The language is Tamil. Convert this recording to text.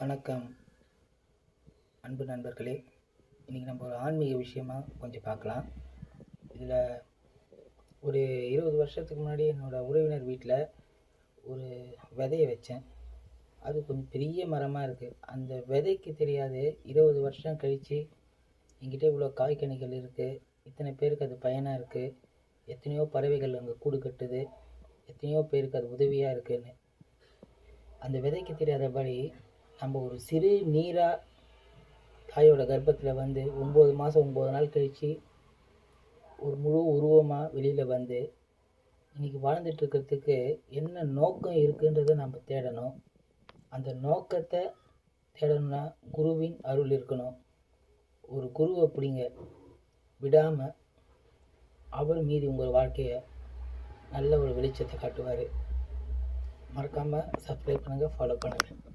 வணக்கம். அன்பு நண்பர்களே இன்றைக்கி நம்ம ஒரு ஆன்மீக விஷயமாக கொஞ்சம் பார்க்கலாம். இதில் ஒரு இருபது வருஷத்துக்கு முன்னாடி என்னோடய உறவினர் வீட்டில் ஒரு விதையை வச்சேன். அது கொஞ்சம் பெரிய மரமாக இருக்குது அந்த விதைக்கு தெரியாது இருபது வருஷம் கழித்து என்கிட்ட இவ்வளோ காய்கனிகள் இருக்குது இத்தனை பேருக்கு அது பயனாக இருக்குது எத்தனையோ பறவைகள் அங்கே கூடு கட்டுது எத்தனையோ பேருக்கு அது உதவியாக இருக்குன்னு. அந்த விதைக்கு தெரியாதபடி நம்ம ஒரு சிறு நீராக தாயோட கர்ப்பத்தில் வந்து ஒம்பது மாதம் ஒம்பது நாள் கழித்து ஒரு முழு உருவமாக வெளியில் வந்து இன்றைக்கி வாழ்ந்துட்டுருக்கிறதுக்கு என்ன நோக்கம் இருக்குன்றதை நம்ம தேடணும். அந்த நோக்கத்தை தேடணும்னா குருவின் அருள் இருக்கணும். ஒரு குருவை பிடிங்க. விடாமல் அவர் மீது உங்கள் வாழ்க்கையை நல்ல ஒரு வெளிச்சத்தை காட்டுவார். மறக்காமல் சப்ஸ்கிரைப் பண்ணுங்கள் ஃபாலோ பண்ணுங்கள்